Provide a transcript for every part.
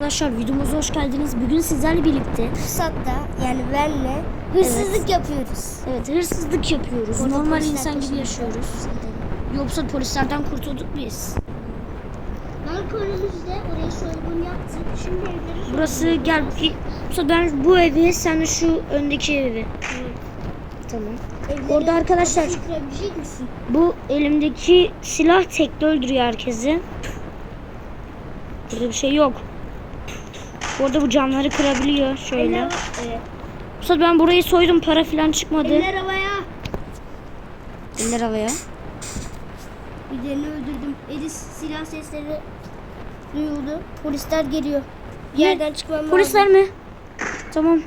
Arkadaşlar videomuza hoş geldiniz. Bugün sizlerle birlikte Fırsatta yani benle hırsızlık yapıyoruz. evet hırsızlık yapıyoruz. Orada Normal insan gibi yaşıyoruz. Yoksa polislerden kurtulduk biz. Banka önümüzde oraya soygun yaptık. Şimdi evleri Burası gel Mesela ben bu evi sen de şu öndeki evi. Tamam. Evleri Orada arkadaşlar bu elimdeki silah tekli öldürüyor herkesi. Burada bir şey yok. Orada bu camları kırabiliyor şöyle. Eller, Mesela ben burayı soydum para falan çıkmadı. eller havaya. Eller havaya. Birini öldürdüm. Edis silah sesleri duyuldu. Polisler geliyor. Bir yerden çıkmam lazım. Polisler mi? Tamam.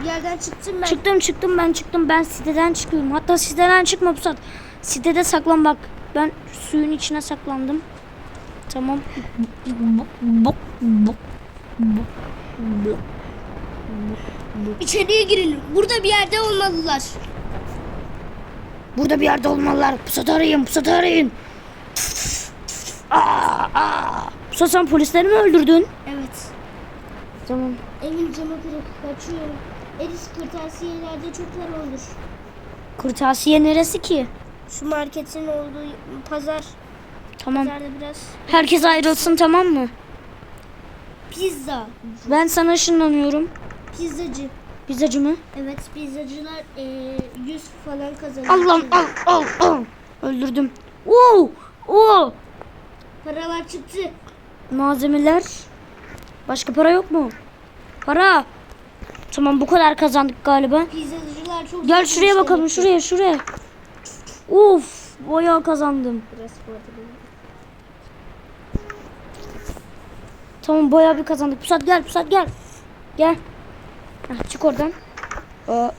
Bir yerden çıktım ben. Çıktım çıktım ben çıktım. Ben siteden çıkıyorum. Hatta siteden çıkma Pusat. Sitede saklan bak. Ben suyun içine saklandım. Tamam. İçeriye girelim. Burada bir yerde olmalılar. Burada bir yerde olmalılar. Pusat arayın. Pusat arayın. Aa, aa. Pusat sen polisleri mi öldürdün? Evet. Tamam. Evin camı kırık. Kaçıyorum. Edis kırtasiyelerde çok var olur. Kırtasiye neresi ki? Şu marketin olduğu pazar. Tamam. Pazarda biraz Herkes ayrılsın tamam mı? Pizza. Ben sana ışınlanıyorum. Pizzacı. Pizzacı mı? Evet pizzacılar eee 100 falan kazanıyor. Allah'ım al al al. Öldürdüm. Oo! Oo! Paralar çıktı. Malzemeler. Başka para yok mu? Para. Tamam bu kadar kazandık galiba. Pizzacılar çok Gel şuraya bakalım şuraya şuraya. Uf bayağı kazandım. Burası bu arada benim. Tamam bayağı bir kazandık. Pusat gel Pusat gel. Gel. Heh, çık oradan. Aa.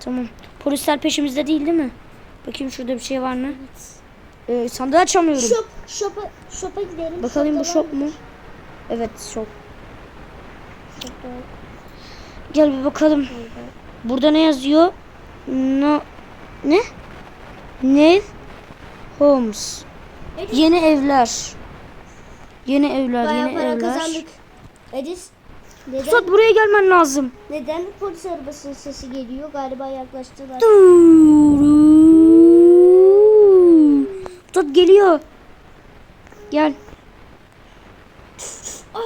Tamam. Polisler peşimizde değil değil mi? Bakayım şurada bir şey var mı? Ee, sandığı açamıyorum. Shop, shop'a, shop'a gidelim. Bakalım bu mı? mu? Evet var. Gel bir bakalım. Burada ne yazıyor? No ne? Nev Homes. Yeni evler. Yeni evler, bayağı yeni para evler. kazandık. Edis, neden, Pusat buraya gelmen lazım. neden polis arabasının sesi geliyor? Galiba yaklaştılar. Pusat geliyor. Gel. Ah,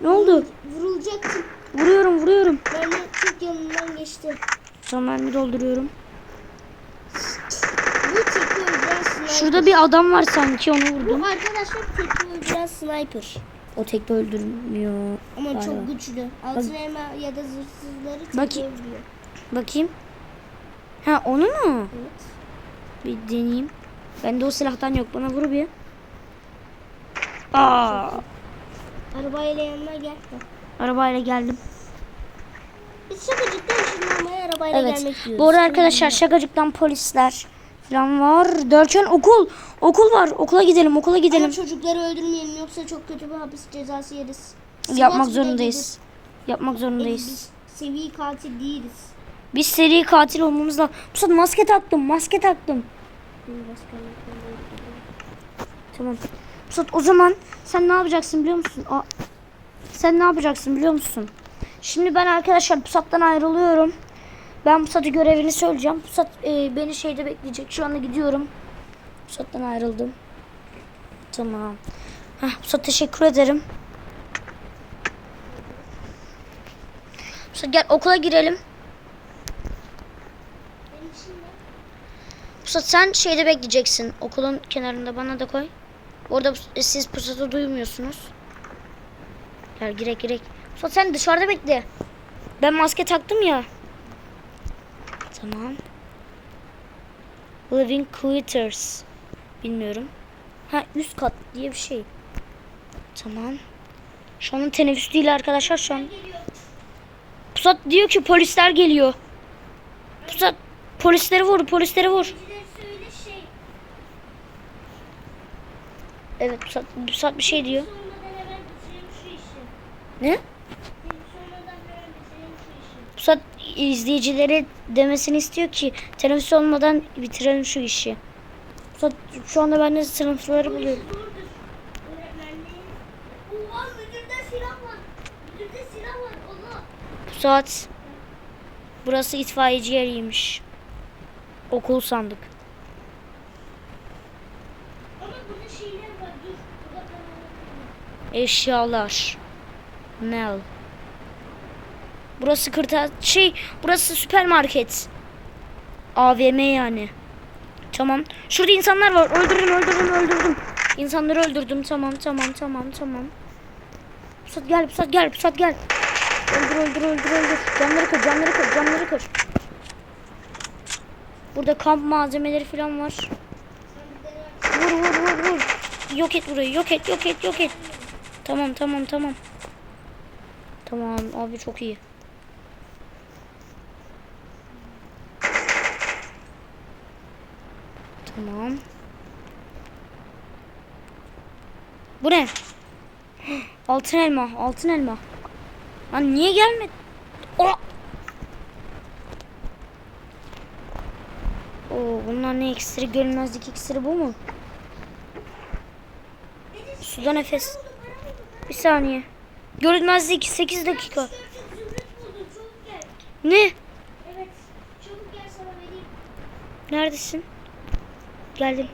Ne oldu? vurulacaktım. Vuruyorum, vuruyorum. De çok yanından geçti. Sonra mermi dolduruyorum. Bu sniper. Şurada bir adam var sanki onu vurdum. Bu arkadaşlar tekli öldüren sniper. O tek öldürmüyor. Ama Galiba. çok güçlü. Altın elma ya da zırhsızları tek Bakayım. öldürüyor. Bakayım. Ha onu mu? Evet. Bir deneyeyim. Bende o silahtan yok. Bana vur bir. Aa, Arabayla yanına gel. arabayla geldim. Biz şakacıktan ışınlanmaya arabayla Evet. gelmek istiyoruz. Bu arada arkadaşlar şakacıktan polisler falan var. Derken okul. Okul var. Okula gidelim. Okula gidelim. Ama çocukları öldürmeyelim yoksa çok kötü bir hapis cezası yeriz. Yapmak Sivas bile zorundayız. Yapmak gelir. zorundayız. Biz seviye katil değiliz. Biz seri katil olmamız lazım. Bu maske taktım. Maske taktım. Tamam. Pusat o zaman sen ne yapacaksın biliyor musun? Aa, sen ne yapacaksın biliyor musun? Şimdi ben arkadaşlar Pusat'tan ayrılıyorum. Ben Pusat'a görevini söyleyeceğim. Pusat e, beni şeyde bekleyecek. Şu anda gidiyorum. Pusat'tan ayrıldım. Tamam. Heh, Pusat teşekkür ederim. Pusat gel okula girelim. Pusat sen şeyde bekleyeceksin. Okulun kenarında bana da koy. Orada pus- siz pusatı duymuyorsunuz. Gel girek girek. Pusat sen dışarıda bekle. Ben maske taktım ya. Tamam. Living Quarters. Bilmiyorum. Ha üst kat diye bir şey. Tamam. Şu an teneffüs değil arkadaşlar şu an. Pusat diyor ki polisler geliyor. Pusat polisleri vur polisleri vur. Evet Pusat, Pusat bir şey diyor. Ne? Pusat izleyicilere demesini istiyor ki teneffüs olmadan bitirelim şu işi. Şu anda ben de sınıfları buluyorum. Allah. Pusat. Burası itfaiyeci yeriymiş. Okul sandık. Eşyalar. Mel. Burası kırta şey burası süpermarket. AVM yani. Tamam. Şurada insanlar var. Öldürün öldürün öldürdüm. İnsanları öldürdüm. Tamam tamam tamam tamam. Pusat gel Pusat gel Pusat gel. Öldür öldür öldür öldür. Camları kır camları kır camları kır. Burada kamp malzemeleri falan var. Vur vur vur vur. Yok et burayı yok et yok et yok et. Tamam tamam tamam. Tamam abi çok iyi. Tamam. Bu ne? Altın elma, altın elma. Lan niye gelmedi? Oh! Oo, bunlar ne iksiri? Görünmezlik iksiri bu mu? Suda nefes. Bir saniye. Görünmezlik 8 dakika. Ne? Neredesin? Geldim.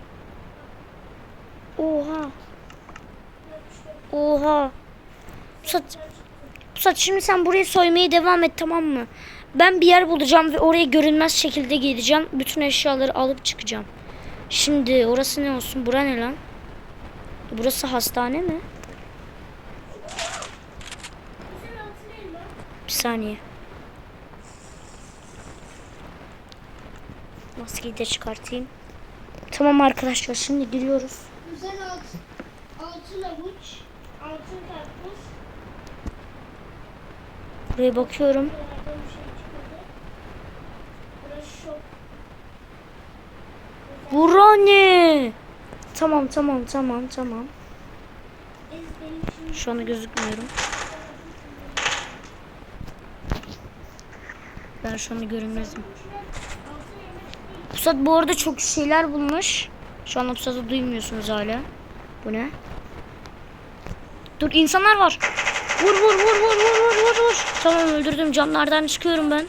Oha. Oha. Pusat. Pusat şimdi sen burayı soymaya devam et tamam mı? Ben bir yer bulacağım ve oraya görünmez şekilde gideceğim. Bütün eşyaları alıp çıkacağım. Şimdi orası ne olsun? Bura ne lan? Burası hastane mi? Bir saniye. Maskeyi de çıkartayım. Tamam arkadaşlar şimdi giriyoruz. Güzel altın. Altın avuç. Altın karpuz. Buraya bakıyorum. Şey. Bura ne? Tamam tamam tamam tamam. Şu anda gözükmüyorum. Ben şu anda görünmezim. Pusat bu arada çok şeyler bulmuş. Şu anda Pusat'ı duymuyorsunuz hala. Bu ne? Dur insanlar var. Vur vur vur vur vur vur vur vur. Tamam öldürdüm camlardan çıkıyorum ben.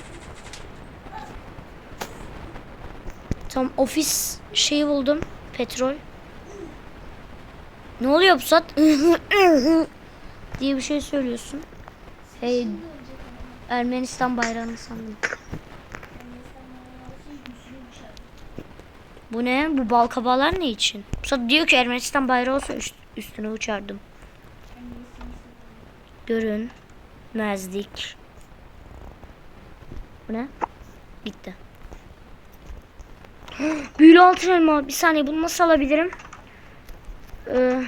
Tamam ofis şeyi buldum. Petrol. Ne oluyor Pusat? diye bir şey söylüyorsun. Hey Ermenistan bayrağını sandım. Bu ne? Bu bal kabağlar ne için? Pusat diyor ki Ermenistan bayrağı olsa üst- üstüne uçardım. Görünmezlik. Bu ne? Gitti. Büyülü altın elma. Bir saniye bunu nasıl alabilirim? Ee...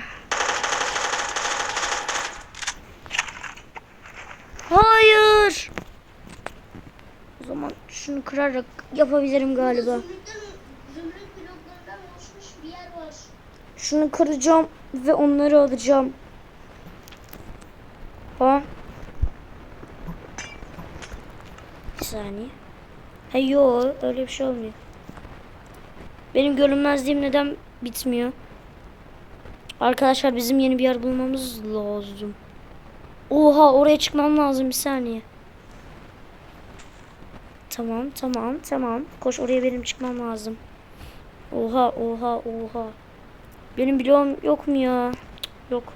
Hayır. O zaman şunu kırarak yapabilirim galiba. Zümrütten, zümrüt bloklarından oluşmuş bir yer var. Şunu kıracağım ve onları alacağım. Ha? Bir saniye. Ha yo öyle bir şey olmuyor. Benim görünmezliğim neden bitmiyor? Arkadaşlar bizim yeni bir yer bulmamız lazım. Oha oraya çıkmam lazım bir saniye. Tamam tamam tamam. Koş oraya benim çıkmam lazım. Oha oha oha. Benim bloğum yok mu ya? Yok.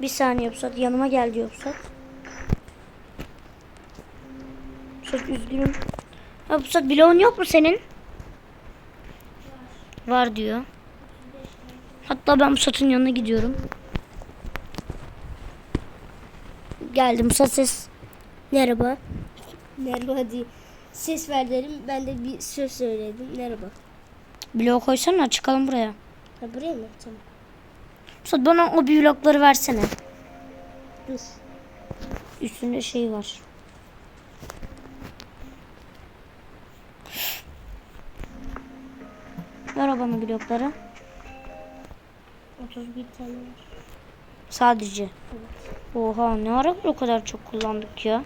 Bir saniye Pusat yanıma gel diyor Pusat. Üzgünüm. Ha Pusat bloğun yok mu senin? Var diyor. Hatta ben Pusat'ın yanına gidiyorum. Geldim Pusat ses. Merhaba. Merhaba hadi. Ses ver derim. Ben de bir söz söyledim. Merhaba. Bloğu koysana çıkalım buraya. Ha buraya mı? Tamam. Pusat bana o blokları versene. Dur. Üstünde şey var. Ver bana blokları. 31 tane var. Sadece. Oha ne ara o kadar çok kullandık ya.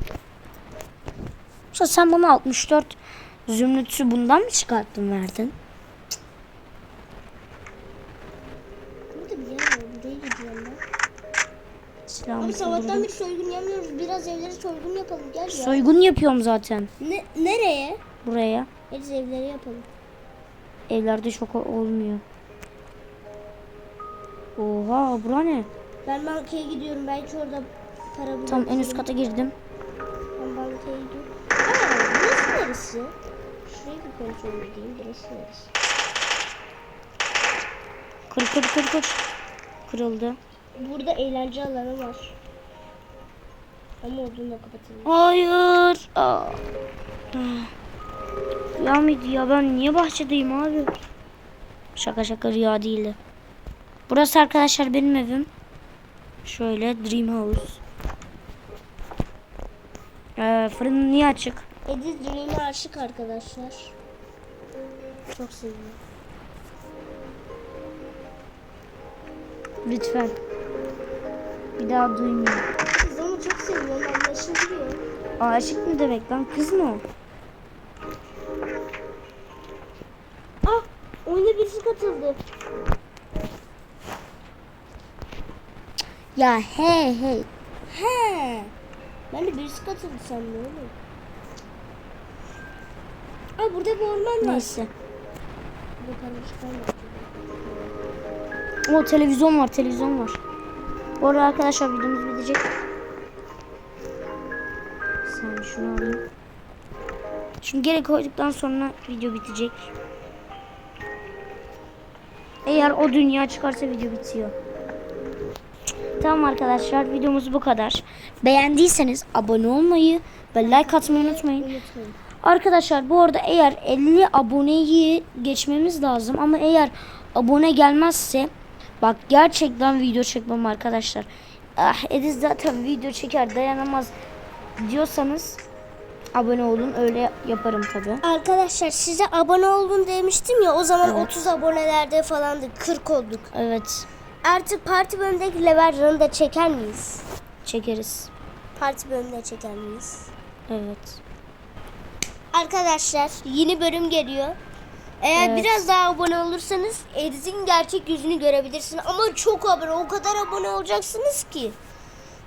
Yoksa sen bana 64 zümrütü bundan mı çıkarttın verdin? Abi sabahtan beri soygun yapmıyoruz. Biraz evlere soygun yapalım. Gel ya. Soygun yapıyorum zaten. Ne, nereye? Buraya. Biz evlere yapalım. Evlerde şok olmuyor. Oha bura ne? Ben markaya gidiyorum. Belki orada para bulabilirim. Tamam en üst kata girdim. Neresi? Şurayı bir kontrol edeyim. Burası neresi? Kır kır kır kır. Kırıldı. Burada eğlence alanı var. Ama odunla kapatılmış. Hayır. Aa. Rüya mıydı ya ben niye bahçedeyim abi? Şaka şaka rüya değildi. Burası arkadaşlar benim evim. Şöyle Dream House. Ee, fırın niye açık? Ediz Dream'e aşık arkadaşlar. Çok seviyor. Lütfen. Bir daha duymayayım. Kız onu çok seviyor. Anlaşılıyor. Aşık mı demek lan kız mı o? Ah! Oyuna birisi katıldı. Ya he he. He. Ben de birisi katıldı sandım oğlum. Aa burada bir orman var. Neyse. O televizyon var televizyon var. Bu arada arkadaşlar videomuz bitecek. Sen şunu alayım. Şimdi geri koyduktan sonra video bitecek. Eğer o dünya çıkarsa video bitiyor. Tamam arkadaşlar videomuz bu kadar. Beğendiyseniz abone olmayı ve like atmayı unutmayın. Unutmayın. Arkadaşlar bu arada eğer 50 aboneyi geçmemiz lazım ama eğer abone gelmezse bak gerçekten video çekmem arkadaşlar. Ah Ediz zaten video çeker dayanamaz diyorsanız abone olun öyle yaparım tabi. Arkadaşlar size abone olun demiştim ya o zaman Evet. 30 abonelerde falandı 40 olduk. Evet Artık parti bölümündeki level da çeker miyiz? çekeriz. Parti bölümünde çeker miyiz? Evet. Arkadaşlar yeni bölüm geliyor. Eğer Evet. biraz daha abone olursanız Ediz'in gerçek yüzünü görebilirsiniz. Ama çok abone, o kadar abone olacaksınız ki.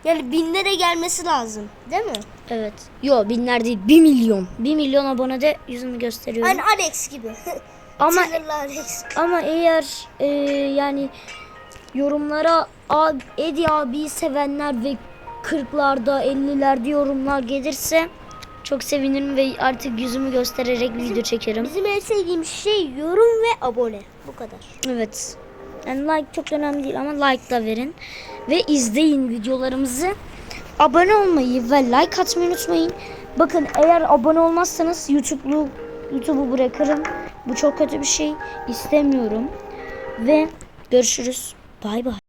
Yani binlere gelmesi lazım. Değil mi? Evet. Yo binler değil 1 milyon. 1 milyon abonede yüzümü gösteriyorum. Hani Alex gibi. Ama Alex. Ama eğer e, yani yorumlara Edi abi sevenler ve 40'larda 50'lerde yorumlar gelirse çok sevinirim ve artık yüzümü göstererek video çekerim. Bizim en sevdiğimiz şey yorum ve abone. Bu kadar. Evet. Yani like çok önemli değil ama like da verin. Ve izleyin videolarımızı. Abone olmayı ve like atmayı unutmayın. Bakın eğer abone olmazsanız YouTube'lu YouTube'u bırakırım. Bu çok kötü bir şey. İstemiyorum. Ve görüşürüz. Bay bay.